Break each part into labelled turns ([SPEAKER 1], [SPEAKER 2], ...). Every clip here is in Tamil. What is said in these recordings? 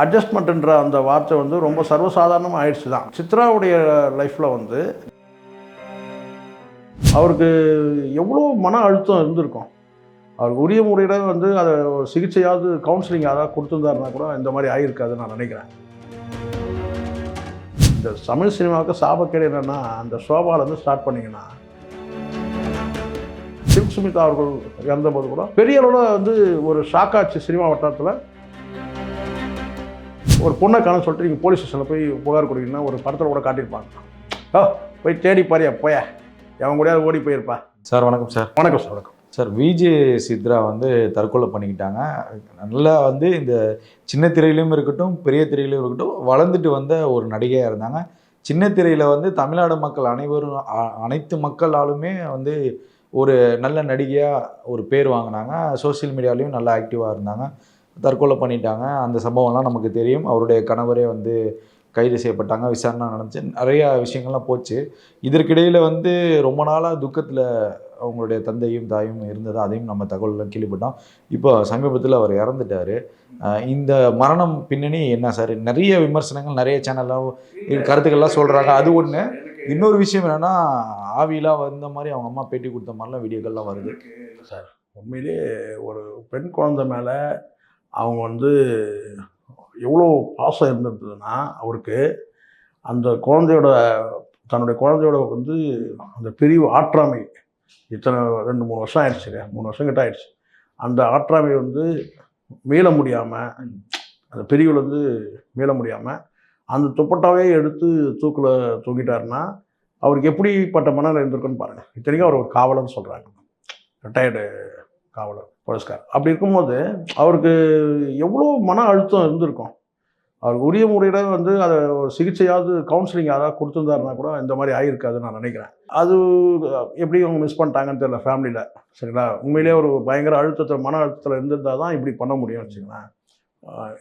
[SPEAKER 1] அட்ஜஸ்ட்மெண்ட்ன்ற அந்த வார்த்தை வந்து ரொம்ப சர்வசாதாரணமாக ஆயிடுச்சு தான் சித்ராவுடைய லைஃப்பில் வந்து அவருக்கு எவ்வளோ மன அழுத்தம் இருந்திருக்கும். அவருக்கு உரிய முறையில் வந்து அதை சிகிச்சையாவது கவுன்சிலிங் யாராவது கொடுத்துருந்தாருனா கூட இந்த மாதிரி ஆகியிருக்காதுன்னு நான் நினைக்கிறேன். இந்த தமிழ் சினிமாவுக்கு சாபக்கேடு என்னென்னா அந்த சோபாலேருந்து ஸ்டார்ட் பண்ணிங்கன்னா சிவ் சுமிதா அவர்கள் இறந்தபோது கூட பெரிய அளவில் வந்து ஒரு ஷாக்காச்சு சினிமா வட்டாரத்தில். ஒரு பொண்ணை காணும் சொல்லிட்டு நீங்கள் போலீஸ் ஸ்டேஷனில் போய் புகார் கொடுக்கணும்னா ஒரு படத்தில் கூட காட்டியிருப்பாங்க. ஓ போய் தேடி பாரியா போய. அவன் கூடயாவது ஓடி போயிருப்பா.
[SPEAKER 2] சார் வணக்கம் சார்.
[SPEAKER 1] வணக்கம் சார் வணக்கம்.
[SPEAKER 2] சார் விஜே சித்ரா வந்து தற்கொலை பண்ணிக்கிட்டாங்க. நல்லா வந்து இந்த சின்ன திரையிலும் இருக்கட்டும் பெரிய திரையிலும் இருக்கட்டும் வளர்ந்துட்டு வந்த ஒரு நடிகையாக இருந்தாங்க. சின்ன திரையில் வந்து தமிழ்நாடு மக்கள் அனைவரும் அனைத்து மக்களாலுமே வந்து ஒரு நல்ல நடிகையாக ஒரு பேர் வாங்கினாங்க. சோஷியல் மீடியாலையும் நல்லா ஆக்டிவாக இருந்தாங்க. தற்கொலை பண்ணிட்டாங்க. அந்த சம்பவம்லாம் நமக்கு தெரியும். அவருடைய கணவரே வந்து கைது செய்யப்பட்டாங்க. விசாரணை நடந்துச்சு. நிறையா விஷயங்கள்லாம் போச்சு. இதற்கிடையில் வந்து ரொம்ப நாளாக துக்கத்தில் அவங்களுடைய தந்தையும் தாயும் இருந்தது அதையும் நம்ம தகவலில் கேள்விப்பட்டோம். இப்போ சமீபத்தில் அவர் இறந்துட்டார். இந்த மரணம் பின்னணி என்ன சார்? நிறைய விமர்சனங்கள் நிறைய சேனல்லாம் கருத்துக்கள்லாம் சொல்கிறாங்க அது ஒன்று இன்னொரு விஷயம் என்னென்னா ஆவிலாம் வந்த மாதிரி அவங்க அம்மா பேட்டி கொடுத்த மாதிரிலாம் வீடியோக்கள்லாம் வருது.
[SPEAKER 1] சார் உண்மையிலே ஒரு பெண் குழந்தை மேலே அவங்க வந்து எவ்வளோ பாசம் இருந்திருந்ததுன்னா அவருக்கு அந்த குழந்தையோட தன்னுடைய குழந்தையோட வந்து அந்த பிரிவு ஆற்றாமை. இத்தனை ரெண்டு மூணு வருஷம் ஆயிடுச்சுங்க மூணு வருஷம் கிட்ட ஆயிடுச்சு. அந்த ஆற்றாமை வந்து மீள முடியாமல் அந்த பிரிவில் வந்து மீள முடியாமல் அந்த துப்பட்டாவே எடுத்து தூக்கில் தூக்கிட்டாருன்னா அவருக்கு எப்படிப்பட்ட மனநிலை இருந்திருக்குன்னு பாருங்கள் இத்தனைக்கும் அவர் ஒரு காவலர்னு சொல்கிறாங்க ரிட்டையர்டு காவலர் போலீஸ்கார் அப்படி இருக்கும்போது அவருக்கு எவ்வளோ மன அழுத்தம் இருந்திருக்கும். அவருக்கு உரிய முறையில் வந்து அதை சிகிச்சையாவது கவுன்சிலிங் யாராவது கொடுத்துருந்தாருனா கூட இந்த மாதிரி ஆகியிருக்காதுன்னு நான் நினைக்கிறேன். அது எப்படி அவங்க மிஸ் பண்ணிட்டாங்கன்னு தெரியல ஃபேமிலியில் சரிங்களா? உண்மையிலேயே ஒரு பயங்கர அழுத்தத்தில் மன அழுத்தத்தில் இருந்திருந்தால் தான் இப்படி பண்ண முடியும் வச்சுங்களேன்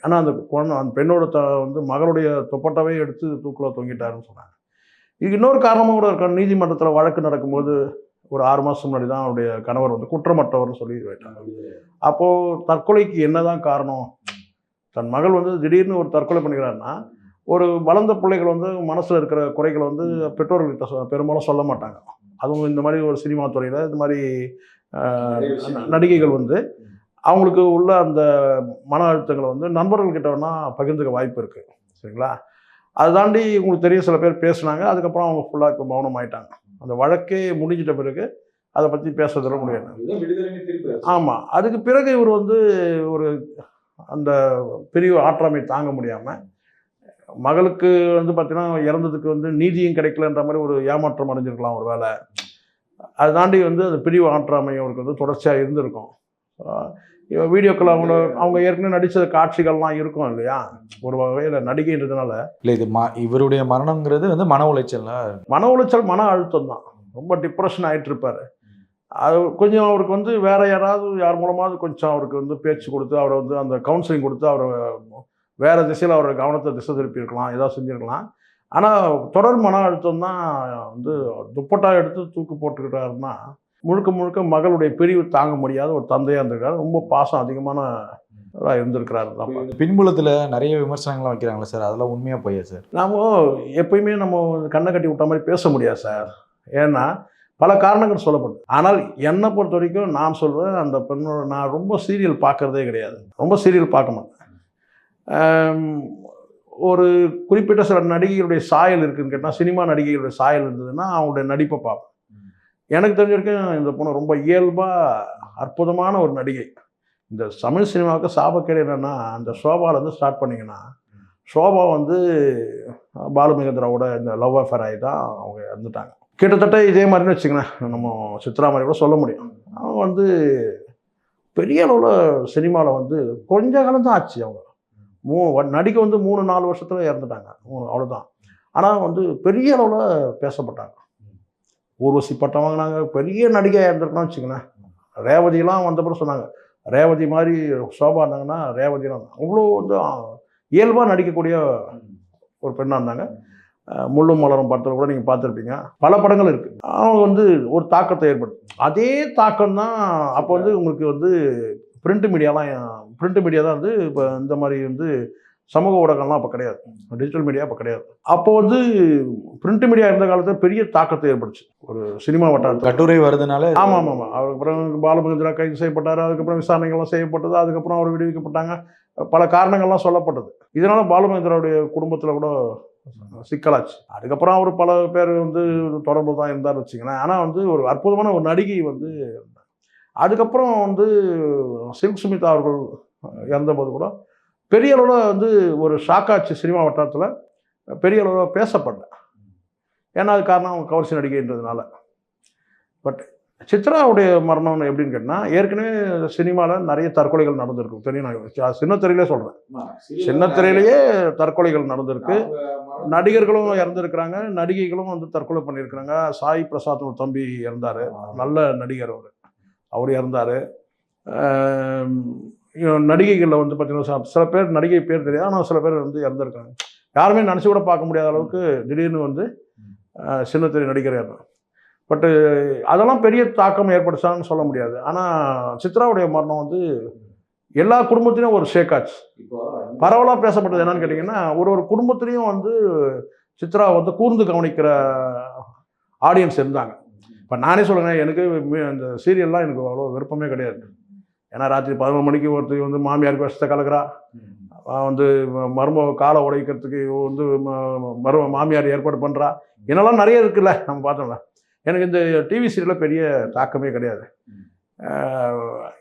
[SPEAKER 1] ஆனால் அந்த குழந்தை அந்த பெண்ணோட த வந்து மகளுடைய துப்பட்டாவே எடுத்து தூக்கில் தொங்கிட்டாருன்னு சொன்னாங்க. இதுக்கு இன்னொரு காரணமாக கூட இருக்க நீதிமன்றத்தில் வழக்கு நடக்கும்போது ஒரு ஆறு மாதம் முன்னாடி தான் அவருடைய கணவர் வந்து குற்றமற்றவர்னு சொல்லி போயிட்டாங்க அப்போது தற்கொலைக்கு என்னதான் காரணம்? தன் மகள் வந்து திடீர்னு ஒரு தற்கொலை பண்ணிக்கிறாருன்னா ஒரு வளர்ந்த பிள்ளைகள் வந்து மனசில் இருக்கிற குறைகளை வந்து பெற்றோர்கள்கிட்ட பெரும்பாலும் சொல்ல மாட்டாங்க. அதுவும் இந்த மாதிரி ஒரு சினிமா துறையில் இந்த மாதிரி நடிகைகள் வந்து அவங்களுக்கு உள்ள அந்த மன அழுத்தங்களை வந்து நண்பர்கள்கிட்ட வேணால் பகிர்ந்துக்க வாய்ப்பு இருக்குது சரிங்களா? அதை தாண்டி உங்களுக்கு தெரியும் சில பேர் பேசுனாங்க. அதுக்கப்புறம் அவங்க ஃபுல்லாக இப்போ மௌனம் ஆயிட்டாங்க அந்த வழக்கே முடிஞ்சிட்ட பிறகு அதை பற்றி பேசுறதுல முடியாது. ஆமாம் அதுக்கு பிறகு இவர் வந்து ஒரு அந்த பிரிவு ஆற்றாமை தாங்க முடியாமல் மகளுக்கு வந்து பார்த்தீங்கன்னா இறந்ததுக்கு வந்து நீதியும் கிடைக்கலன்ற மாதிரி ஒரு ஏமாற்றம் அடைஞ்சிருக்கலாம் ஒரு வேலை அதை தாண்டி வந்து அந்த பிரிவு ஆற்றாமை அவருக்கு வந்து தொடர்ச்சியாக இருந்திருக்கும். வீடியோக்கள் அவங்க அவங்க ஏற்கனவே நடித்த காட்சிகள்லாம் இருக்கும் இல்லையா? ஒரு வகையில் நடிகைன்றதுனால.
[SPEAKER 2] இல்லை இது ம இவருடைய மரணங்கிறது வந்து மன உளைச்சல்ல
[SPEAKER 1] மன உளைச்சல் மன அழுத்தம் தான் ரொம்ப டிப்ரெஷன் ஆயிட்டு இருப்பாரு அது கொஞ்சம் அவருக்கு வந்து வேற யாராவது யார் மூலமாவது கொஞ்சம் அவருக்கு வந்து பேச்சு கொடுத்து அவரை வந்து அந்த கவுன்சிலிங் கொடுத்து அவரை வேற திசையில் அவரை கவனத்தை திசை திருப்பியிருக்கலாம் ஏதாவது செஞ்சுருக்கலாம். ஆனால் தொடர் மன அழுத்தம் தான் வந்து துப்பட்டா எடுத்து தூக்கு போட்டுக்கிட்டாருன்னா முழுக்க முழுக்க மகளுடைய பிரிவு தாங்க முடியாத ஒரு தந்தையாக இருந்திருக்காரு. ரொம்ப பாசம் அதிகமான இருந்திருக்கிறாரு தான்
[SPEAKER 2] பின்புலத்தில் நிறைய விமர்சனங்கள்லாம் வைக்கிறாங்களே சார்? அதெல்லாம் உண்மையாக போயா சார்?
[SPEAKER 1] நாம எப்பயுமே நம்ம கண்ணை கட்டி விட்ட மாதிரி பேச முடியாது சார். ஏன்னா பல காரணங்கள் சொல்லப்படுது. ஆனால் என்னை பொறுத்த வரைக்கும் நான் சொல்வேன் அந்த பெண்ணோட நான் ரொம்ப சீரியல் பார்க்கறதே கிடையாது. ரொம்ப சீரியல் பார்க்க மாட்டேன். ஒரு குறிப்பிட்ட சில நடிகைகளுடைய சாயல் இருக்குன்னு கேட்டால் சினிமா நடிகைகளுடைய சாயல் இருந்ததுன்னா அவங்களுடைய நடிப்பை பார்ப்பேன். எனக்கு தெரிஞ்ச வரைக்கும் இந்த பொண்ணு ரொம்ப இயல்பாக அற்புதமான ஒரு நடிகை. இந்த தமிழ் சினிமாவுக்கு சாபக்கேடு என்னென்னா அந்த சோபாலேருந்து ஸ்டார்ட் பண்ணிங்கன்னா ஷோபா வந்து பாலுமகேந்திராவோட இந்த லவ் அஃபேர் ஆகி தான் அவங்க இறந்துட்டாங்க. கிட்டத்தட்ட இதே மாதிரின்னு வச்சுக்கோங்களேன் நம்ம சித்ரா மாதிரி கூட சொல்ல முடியும். அவங்க வந்து பெரிய அளவில் சினிமாவில் வந்து கொஞ்ச காலம் தான் ஆச்சு அவங்க. மூ நடிக்க வந்து மூணு நாலு வருஷத்தில் இறந்துட்டாங்க. மூணு அவ்வளோதான் ஆனால் வந்து பெரிய அளவில் பேசப்பட்டாங்க. ஊர்வசி பட்டம் வாங்கினாங்க. பெரிய நடிகை இருந்திருக்கணும்னு வச்சுக்கோங்களேன். ரேவதியெலாம் வந்தப்பறம் சொன்னாங்க. ரேவதி மாதிரி சோபா இருந்தாங்கன்னா ரேவதிலாம் அவ்வளோ வந்து இயல்பாக நடிக்கக்கூடிய ஒரு பெண்ணாக இருந்தாங்க. முள்ளும் மலரும் படத்தில் கூட நீங்கள் பார்த்துருப்பீங்க. பல படங்கள் இருக்குது அவங்க வந்து ஒரு தாக்கத்தை ஏற்படுத்தும் அதே தாக்கம் தான் அப்போ வந்து உங்களுக்கு வந்து பிரிண்ட் மீடியாலாம் பிரிண்ட் மீடியா தான் வந்து இப்போ இந்த மாதிரி வந்து சமூக ஊடகம்லாம் அப்போ கிடையாது. டிஜிட்டல் மீடியா அப்போ கிடையாது. அப்போ வந்து பிரிண்ட் மீடியா இருந்த காலத்தில் பெரிய தாக்கத்தை ஏற்படுச்சு. ஒரு சினிமா வட்டாரத்தில்.
[SPEAKER 2] கட்டுரை வருதுனால
[SPEAKER 1] ஆமாம் ஆமாம் ஆமாம் அதுக்கப்புறம் பாலமகேந்திரா கைது செய்யப்பட்டார். அதுக்கப்புறம் விசாரணைகள்லாம் செய்யப்பட்டது. அதுக்கப்புறம் அவர் விடுவிக்கப்பட்டாங்க. பல காரணங்கள்லாம் சொல்லப்பட்டது. இதனால பாலமகேந்திராவுடைய குடும்பத்தில் கூட சிக்கலாச்சு. அதுக்கப்புறம் அவர் பல பேர் வந்து தொடர்பு தான் இருந்தார் வச்சுங்களேன் ஆனால் வந்து ஒரு அற்புதமான ஒரு நடிகை வந்து அதுக்கப்புறம் வந்து சில்க் சுமிதா அவர்கள் இறந்தபோது கூட பெரிய அளவில் வந்து ஒரு ஷாக்காச்சு சினிமா வட்டாரத்தில் பெரிய அளவில் பேசப்பட்டேன் ஏன்னா அது காரணம் அவங்க கவர்ச்சி நடிகைன்றதுனால. பட் சித்ராவுடைய மரணம் எப்படின்னு கேட்டால் ஏற்கனவே சினிமாவில் நிறைய தற்கொலைகள் நடந்திருக்கு. தெரியும் நான் சின்ன திரையிலே சொல்கிறேன் சின்ன திரையிலேயே தற்கொலைகள் நடந்திருக்கு. நடிகர்களும் இறந்துருக்கிறாங்க. நடிகைகளும் வந்து தற்கொலை பண்ணியிருக்கிறாங்க. சாய் பிரசாத் ஒரு தம்பி இறந்தார். நல்ல நடிகர் அவர். அவர் இறந்தார். நடிகைகளில் வந்து பார்த்தீங்கன்னா சில- சில பேர் நடிகை பேர் தெரியாது ஆனால் சில பேர் வந்து இறந்துருக்காங்க. யாருமே நினச்சி கூட பார்க்க முடியாத அளவுக்கு திடீர்னு வந்து சின்னத்திரை நடிகர் இறந்தார் பட்டு அதெல்லாம் பெரிய தாக்கம் ஏற்படுத்தான்னு சொல்ல முடியாது. ஆனால் சித்ராவுடைய மரணம் வந்து எல்லா குடும்பத்திலையும் ஒரு ஷேக்காச்சு பரவலாக பேசப்பட்டது என்னன்னு கேட்டிங்கன்னா ஒரு ஒரு குடும்பத்திலையும் வந்து சித்ரா வந்து கூர்ந்து கவனிக்கிற ஆடியன்ஸ் இருந்தாங்க. இப்போ நானே சொல்லுங்கள் எனக்கு அந்த சீரியல்லாம் எனக்கு அவ்வளோ விருப்பமே கிடையாது. ஏன்னா ராத்திரி பதினொரு மணிக்கு ஒருத்தர் வந்து மாமியாருக்கு விஷத்தை கலக்கிறா. வந்து மரும காலை உடைக்கிறதுக்கு வந்து ம- மரும மாமியார் ஏற்பாடு பண்ணுறா என்னெல்லாம் நிறைய இருக்குல்ல நம்ம பார்த்தோம்ல. எனக்கு இந்த டிவி சீரியலில் பெரிய தாக்கமே கிடையாது.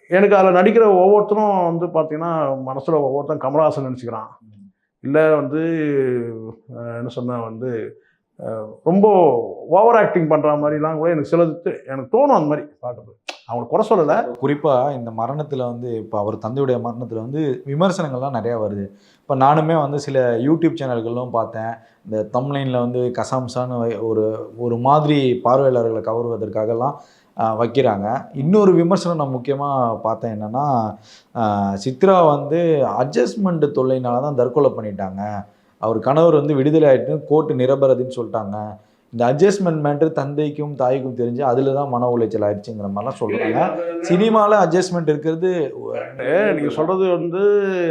[SPEAKER 1] எனக்கு அதில் நடிக்கிற ஒவ்வொருத்தரும் வந்து பார்த்திங்கன்னா மனசில் ஒவ்வொருத்தன் கமலஹாசன் நினச்சிக்கிறான் இல்லை வந்து என்ன சொன்னால் வந்து ரொம்ப ஓவர் ஆக்டிங் பண்ணுற மாதிரிலாம் கூட எனக்கு சிலது எனக்கு தோணும் அந்த மாதிரி பார்க்குறது அவங்க குறை சொல்லலை.
[SPEAKER 2] குறிப்பாக இந்த மரணத்தில் வந்து இப்போ அவர் தந்தையுடைய மரணத்தில் வந்து விமர்சனங்கள்லாம் நிறையா வருது. இப்போ நானுமே வந்து சில யூடியூப் சேனல்களும் பார்த்தேன். இந்த தம்லைனில் வந்து கசாம்சான்னு வை- ஒரு ஒரு மாதிரி பார்வையாளர்களை கவருவதற்காகலாம் வைக்கிறாங்க. இன்னொரு விமர்சனம் நான் முக்கியமாக பார்த்தேன் என்னன்னா சித்ரா வந்து அட்ஜஸ்ட்மெண்ட் தொல்லைனால தான் தற்கொலை பண்ணிட்டாங்க. அவர் கணவர் வந்து விடுதலை ஆகிட்டு கோர்ட்டு நிரபரதின்னு சொல்லிட்டாங்க. இந்த அட்ஜஸ்ட்மெண்ட் மேட்ரு தந்தைக்கும் தாய்க்கும் தெரிஞ்சு அதில் தான் மன உளைச்சல் ஆயிடுச்சுங்கிற மாதிரிலாம் சொல்கிறாங்க சினிமாவில் அட்ஜஸ்ட்மெண்ட் இருக்கிறது
[SPEAKER 1] நீங்கள் சொல்கிறது வந்து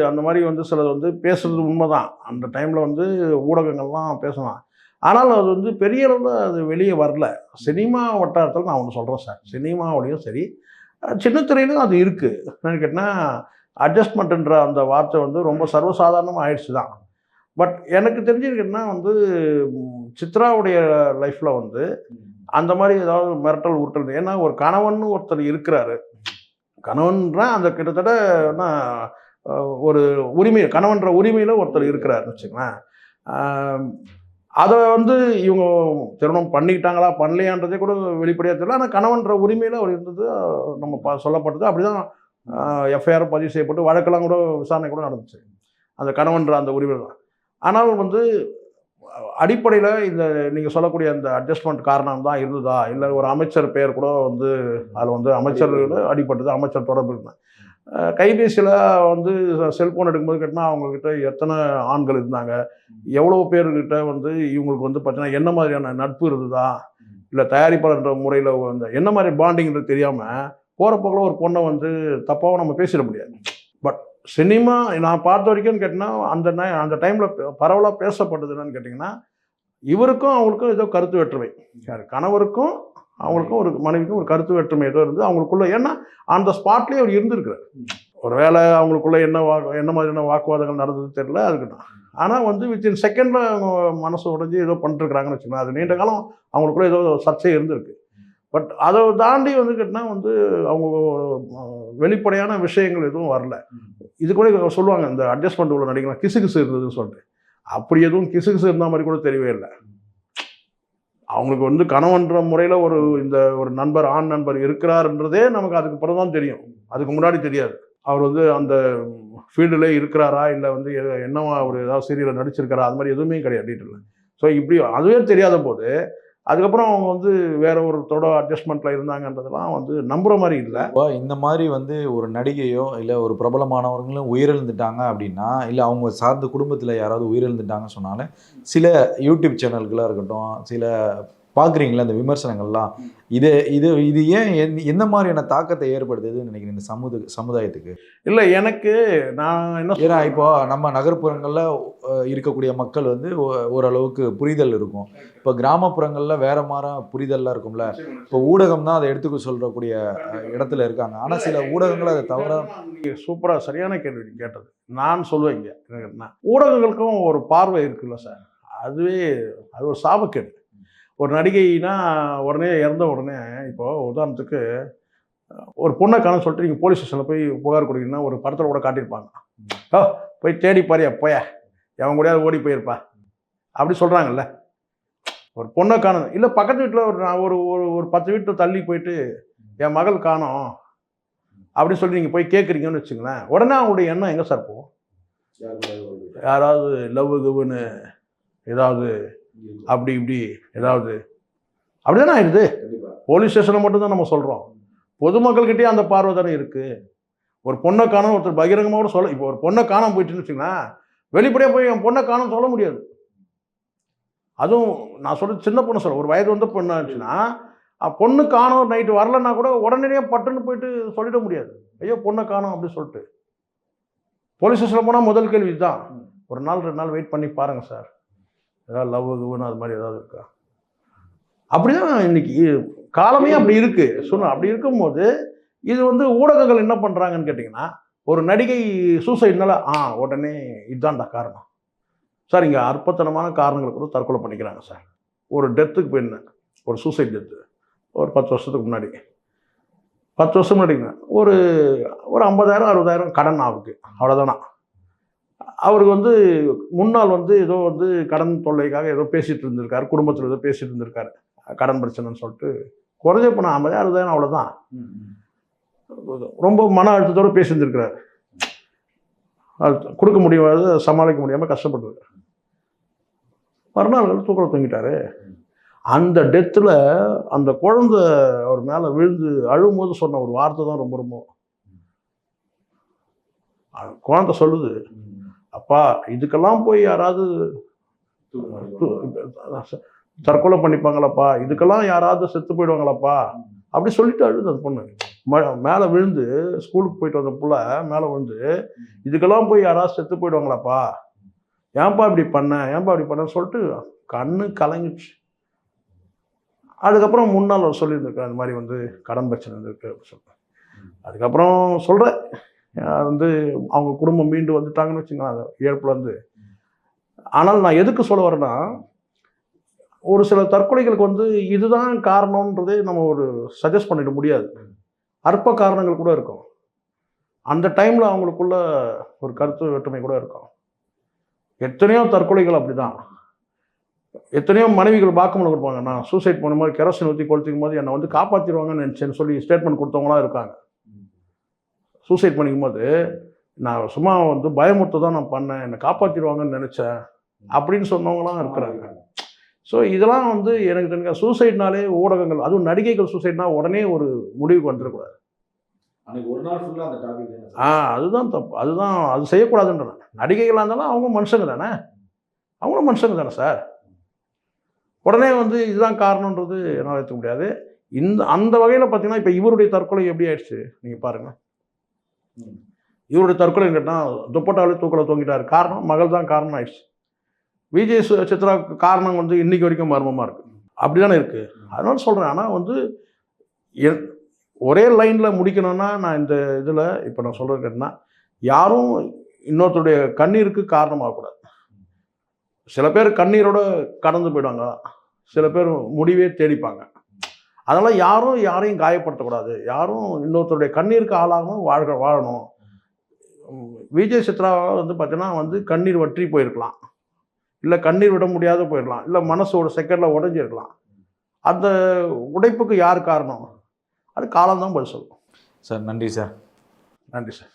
[SPEAKER 1] அந்த மாதிரி வந்து சிலது வந்து பேசுறது உண்மைதான். அந்த டைமில் வந்து ஊடகங்கள்லாம் பேசலாம். ஆனால் அது வந்து பெரிய அளவில் அது வெளியே வரல. சினிமா வட்டாரத்தில் நான் ஒன்று சொல்கிறேன் சார். சினிமாவுடையும் சரி சின்னத்துறையிலும் சின்ன அது இருக்குது என்னென்னு கேட்டால் அட்ஜஸ்ட்மெண்ட்டுன்ற அந்த வார்த்தை வந்து ரொம்ப சர்வசாதாரணமாக ஆயிடுச்சு தான் பட் எனக்கு தெரிஞ்சிருக்குன்னா வந்து சித்ராவுடைய லைஃப்பில் வந்து அந்த மாதிரி ஏதாவது மிரட்டல் உருட்டல் ஏன்னா ஒரு கணவன் ஒருத்தர் இருக்கிறாரு. கணவன்ற அந்த கிட்டத்தட்ட ஒரு உரிமை கணவன்ற உரிமையில் ஒருத்தர் இருக்கிறாருன்னு வச்சுங்களேன் ஆம், அதை வந்து இவங்க திருமணம் பண்ணிக்கிட்டாங்களா பண்ணலையான்றதே கூட வெளிப்படையாக தெரியல. ஆனால் கணவன்ற உரிமையில் அவர் இருந்தது நம்ம ப சொல்லப்பட்டது. அப்படி தான் எஃப்ஐஆர் பதிவு செய்யப்பட்டு வழக்கெல்லாம் கூட விசாரணை கூட நடந்துச்சு. அந்த கணவன்ற அந்த உரிமை தான். ஆனால் வந்து அடிப்படையில் இந்த நீங்கள் சொல்லக்கூடிய அந்த அட்ஜஸ்ட்மெண்ட் காரணம் தான் இருந்ததா? இல்லை ஒரு அமைச்சர் பெயர் கூட வந்து அதில் வந்து அமைச்சர் அடிப்பட்டது அமைச்சர் தொடர்பு இருந்தாங்க கைபேசியில் வந்து செல்ஃபோன் எடுக்கும்போது கேட்டினா அவங்கக்கிட்ட எத்தனை ஆண்கள் இருந்தாங்க? எவ்வளோ பேர்கிட்ட வந்து இவங்களுக்கு வந்து பார்த்தீங்கன்னா என்ன மாதிரியான நட்பு இருந்ததா? இல்லை தயாரிப்பாளர்ன்ற முறையில் வந்து என்ன மாதிரி பாண்டிங்கிறது தெரியாமல் போகிற போக்கில் ஒரு பொண்ணை வந்து தப்பாகவும் நம்ம பேசிட முடியாது. சினிமா நான் பார்த்த வரைக்கும் கேட்டிங்கன்னா அந்த நை- அந்த டைமில் பரவலாக பேசப்பட்டது என்னன்னு கேட்டிங்கன்னா இவருக்கும் அவங்களுக்கும் ஏதோ கருத்து வேற்றுமை. யார் கணவருக்கும் அவங்களுக்கும் ஒரு மனைவிக்கும் ஒரு கருத்து வேற்றுமை ஏதோ இருந்து அவங்களுக்குள்ள ஏன்னா அந்த ஸ்பாட்லேயே அவர் இருந்திருக்கிறார். ஒருவேளை அவங்களுக்குள்ள என்ன வா என்ன மாதிரியான வாக்குவாதங்கள் நடந்தது தெரியல அதுக்கு ஆனால் வந்து வித்தின் செகண்டில் அவங்க மனசு உடைஞ்சு ஏதோ பண்ணிட்டுருக்குறாங்கன்னு வச்சுக்கோங்களேன். அது நீண்ட காலம் அவங்களுக்குள்ள ஏதோ சர்ச்சை இருந்திருக்கு. பட் அதை தாண்டி வந்து கேட்டால் வந்து அவங்க வெளிப்படையான விஷயங்கள் எதுவும் வரல. இது கூட சொல்லுவாங்க இந்த அட்ஜஸ்ட்மெண்ட் உள்ள நடிகலாம் கிசு கிசு இருந்ததுன்னு சொல்லிட்டு. அப்படி எதுவும் கிசு கிசு இருந்த மாதிரி கூட தெரியவே இல்லை. அவங்களுக்கு வந்து கணவன்ற முறையில் ஒரு இந்த ஒரு நண்பர் ஆண் நண்பர் இருக்கிறாருன்றதே நமக்கு அதுக்கு பிறகு தான் தெரியும். அதுக்கு முன்னாடி தெரியாது. அவர் வந்து அந்த ஃபீல்டில் இருக்கிறாரா இல்லை வந்து என்னவா அவர் ஏதாவது சீரியலில் நடிச்சிருக்காரா அது மாதிரி எதுவுமே கிடையாது டீட்டெயில் ஸோ இப்படி அதுவே தெரியாத போது அதுக்கப்புறம் அவங்க வந்து வேற ஒருத்தோட அட்ஜஸ்ட்மெண்ட்டில் இருந்தாங்கன்றதெல்லாம் வந்து நம்புற மாதிரி இல்லை.
[SPEAKER 2] இப்போ இந்த மாதிரி வந்து ஒரு நடிகையோ இல்லை ஒரு பிரபலமானவர்களும் உயிரிழந்துட்டாங்க அப்படின்னா இல்லை அவங்க சார்ந்த குடும்பத்தில் யாராவது உயிரிழந்துட்டாங்க சொன்னாலே சில யூடியூப் சேனல்களாக இருக்கட்டும் சில பார்க்குறீங்களா அந்த விமர்சனங்கள்லாம்? இது இது இது ஏன் எந்த- எந்த மாதிரியான தாக்கத்தை ஏற்படுத்துதுன்னு நினைக்கிறேன் இந்த சமுத சமுதாயத்துக்கு?
[SPEAKER 1] இல்லை எனக்கு நான் என்ன
[SPEAKER 2] ஏன்னா இப்போ நம்ம நகர்ப்புறங்களில் இருக்கக்கூடிய மக்கள் வந்து ஓரளவுக்கு புரிதல் இருக்கும். இப்போ கிராமப்புறங்களில் வேற மாதிரி புரிதல்லாம் இருக்கும்ல. இப்போ ஊடகம் தான் அதை எடுத்துக்க சொல்றக்கூடிய அஹ், இடத்துல இருக்காங்க. ஆனால் சில ஊடகங்கள் அதை தவிர
[SPEAKER 1] சூப்பராக சரியான கேள்வி கேட்டது. நான் சொல்லுவேன் நான் ஊடகங்களுக்கும் ஒரு பார்வை இருக்குல்ல சார். அதுவே அது ஒரு சாபக்கேடு. ஒரு நடிகைனா உடனே இறந்த உடனே இப்போ உதாரணத்துக்கு ஒரு பொண்ணை காணும் சொல்லிட்டு நீங்கள் போலீஸ் ஸ்டேஷனில் போய் புகார் கொடுக்கணும்னா ஒரு படத்தில் கூட காட்டியிருப்பாங்க. ஓ போய் தேடி பாரியா போயா எவன் கூடயாவது ஓடி போயிருப்பா. அப்படி சொல்கிறாங்கல்ல ஒரு பொண்ணை காணும். இல்லை பக்கத்து வீட்டில் ஒரு நான் ஒரு ஒரு ஒரு பத்து வீட்டு தள்ளி போயிட்டு என் மகள் காணோம். அப்படின்னு சொல்லி நீங்கள் போய் கேட்குறீங்கன்னு வச்சுங்களேன் உடனே அவங்களுடைய எண்ணம் எங்கே சார் போகும்? யாராவது லவ் கிவ்னு ஏதாவது அப்படி இப்படி ஏதாவது. அப்படிதானே ஆயிடுது? போலீஸ் ஸ்டேஷனில் மட்டும்தான் நம்ம சொல்கிறோம் பொதுமக்கள்கிட்டயே அந்த பார்வை தானே இருக்குது ஒரு பொண்ணை காணும் ஒருத்தர் பகிரங்கமாக கூட சொல்ல இப்போ ஒரு பொண்ணை காணாம போயிட்டுன்னு வச்சுங்களேன் வெளிப்படையாக போய் என் பொண்ணை காணும் சொல்ல முடியாது. அதுவும் நான் சொல்றது சின்ன பொண்ணு சொல்ல ஒரு வயது வந்த பொண்ணு இருந்துச்சுன்னா அஹ் பொண்ணு காணும் நைட்டு வரலன்னா கூட உடனடியாக பட்டுன்னு போயிட்டு சொல்லிட முடியாது. ஐயோ பொண்ணை காணும் அப்படின்னு சொல்லிட்டு. போலீஸ் ஸ்டேஷனில் போனால் முதல் கேள்வி தான் ஒரு நாள் ரெண்டு நாள் வெயிட் பண்ணி பாருங்க சார். ஏதாவது லவ் குவுன்னு அது மாதிரி ஏதாவது இருக்கா? அப்படிதான் இன்னைக்கு காலமே அப்படி இருக்கு. சொன்ன அப்படி இருக்கும்போது இது வந்து ஊடகங்கள் என்ன பண்ணுறாங்கன்னு கேட்டிங்கன்னா ஒரு நடிகை சூசைட்னால ஆ உடனே இதுதான்டா காரணம். சார் இங்கே அற்பத்தனமான காரணங்கள் கூட தற்கொலை பண்ணிக்கிறாங்க சார். ஒரு டெத்துக்கு போயிருந்தேன் ஒரு சூசைட் டெத்து ஒரு பத்து வருஷத்துக்கு முன்னாடி. பத்து வருஷம் முன்னாடிங்க. ஒரு ஒரு ஐம்பதாயிரம் அறுபதாயிரம் கடன் ஆகுது. அவ்வளோதானா அவருக்கு வந்து முன்னாள் வந்து ஏதோ வந்து கடன் தொல்லைக்காக ஏதோ பேசிட்டு இருந்திருக்காரு குடும்பத்தில் ஏதோ பேசிட்டு இருந்திருக்காரு. கடன் பிரச்சனைன்னு சொல்லிட்டு குறைஞ்ச போனால் ஐம்பதாயிரம் அறுபதாயிரம் அவ்வளோதான் ரொம்ப மன அழுத்தத்தோடு பேசியிருந்திருக்கிறார். அது கொடுக்க முடியாத சமாளிக்க முடியாமல் கஷ்டப்பட்டு மறுநாள் தூக்கில் தூங்கிட்டாரு. அந்த டெத்தில் அந்த குழந்தை அவர் மேலே விழுந்து அழும்போது சொன்ன ஒரு வார்த்தை தான் ரொம்ப ரொம்ப குழந்தை சொல்லுது. அப்பா இதுக்கெல்லாம் போய் யாராவது தற்கொலை பண்ணிப்பாங்களாப்பா இதுக்கெல்லாம் யாராவது செத்து போயிடுவாங்களாப்பா அப்படி சொல்லிட்டு அழுது அந்த பொண்ணு. மேலே விழுந்து ஸ்கூலுக்கு போயிட்டு வந்த புள்ள மேலே விழுந்து இதுக்கெல்லாம் போய் யாராவது செத்து போயிடுவாங்களாப்பா ஏன்பா இப்படி பண்ண ஏன்பா இப்படி பண்ண சொல்லிட்டு கண்ணு கலங்கிடுச்சு. அதுக்கப்புறம் முன்னால் சொல்லியிருந்திருக்கேன் சொல்லியிருந்திருக்காரு அந்த மாதிரி வந்து கடன் பிரச்சனை இருக்கு அப்படின்னு சொல்லிட்டு. அதுக்கப்புறம் சொல்கிறேன் வந்து அவங்க குடும்பம் மீண்டு வந்துட்டாங்கன்னு வச்சுங்களேன் அந்த இழப்புலேருந்து ஆனால் நான் எதுக்கு சொல்ல வரேன்னா ஒரு சில தற்கொலைகளுக்கு வந்து இதுதான் காரணம்ன்றதே நம்ம ஒரு சஜஸ்ட் பண்ணிட முடியாது. அற்ப காரணங்கள் கூட இருக்கும். அந்த டைமில் அவங்களுக்குள்ள ஒரு கருத்து வேற்றுமை கூட இருக்கும். எத்தனையோ தற்கொலைகள் அப்படிதான். எத்தனையோ மனைவிகள் வாக்குமூலம் கொடுப்பாங்க நான் சூசைட் பண்ண மாதிரி கெரோசின் ஊற்றி கொளுத்திக்கும் போது என்னை வந்து காப்பாற்றிடுவாங்கன்னு நினச்சேன்னு சொல்லி ஸ்டேட்மெண்ட் கொடுத்தவங்களாம் இருக்காங்க. சூசைட் பண்ணிக்கும் போது நான் சும்மா வந்து பயமுறுத்த தான் நான் பண்ணேன் என்னை காப்பாற்றிடுவாங்கன்னு நினச்சேன் அப்படின்னு சொன்னவங்களாம் இருக்கிறாங்க. ஸோ இதெல்லாம் வந்து எனக்கு தெரிஞ்ச சூசைட்னாலே ஊடகங்கள் அதுவும் நடிகைகள் சூசைட்னா உடனே ஒரு முடிவுக்கு வந்துடக்கூடாது. ஆ அதுதான் தப்பு. அதுதான் அது செய்யக்கூடாதுன்றேன் நடிகைகளாக இருந்தாலும் அவங்க மனுஷங்க தானே? அவங்களும் மனுஷங்க தானே சார்? உடனே வந்து இதுதான் காரணன்றது என்னால் ஏற்றுக்க முடியாது. இந்த அந்த வகையில் பார்த்தீங்கன்னா இப்போ இவருடைய தற்கொலை எப்படி ஆயிடுச்சு? நீங்கள் பாருங்கள் இவருடைய தற்கொலை கேட்டால் துப்பட்டாலே தூக்கல தூங்கிட்டார். காரணம் மகள் தான் காரணம் ஆயிடுச்சு விஜய் சு- சித்ரா காரணம் வந்து இன்னைக்கு வரைக்கும் மர்மமாக இருக்குது அப்படி தானே இருக்குது அதனால சொல்கிறேன் ஆனால் வந்து என் ஒரே லைனில் முடிக்கணும்னா நான் இந்த இதில் இப்போ நான் சொல்கிறது கேட்டேன்னா யாரும் இன்னொருத்தருடைய கண்ணீருக்கு காரணமாகக்கூடாது. சில பேர் கண்ணீரோட கடந்து போயிடுவாங்க. சில பேர் முடிவே தேடிப்பாங்க. அதனால் யாரும் யாரையும் காயப்படுத்தக்கூடாது. யாரும் இன்னொருத்தருடைய கண்ணீருக்கு ஆளாகாமல் வாழ்க வாழணும். விஜய் சித்ரா வந்து பார்த்தீங்கன்னா வந்து கண்ணீர் வற்றி போயிருக்கலாம். இல்லை கண்ணீர் விட முடியாத போயிடலாம் இல்லை மனசு ஒரு செகண்டில் உடஞ்சிருக்கலாம். அந்த உடைப்புக்கு யார் காரணம்? அது காலம்தான் பதில் சொல்லும்.
[SPEAKER 2] சார் நன்றி சார்.
[SPEAKER 1] நன்றி சார்.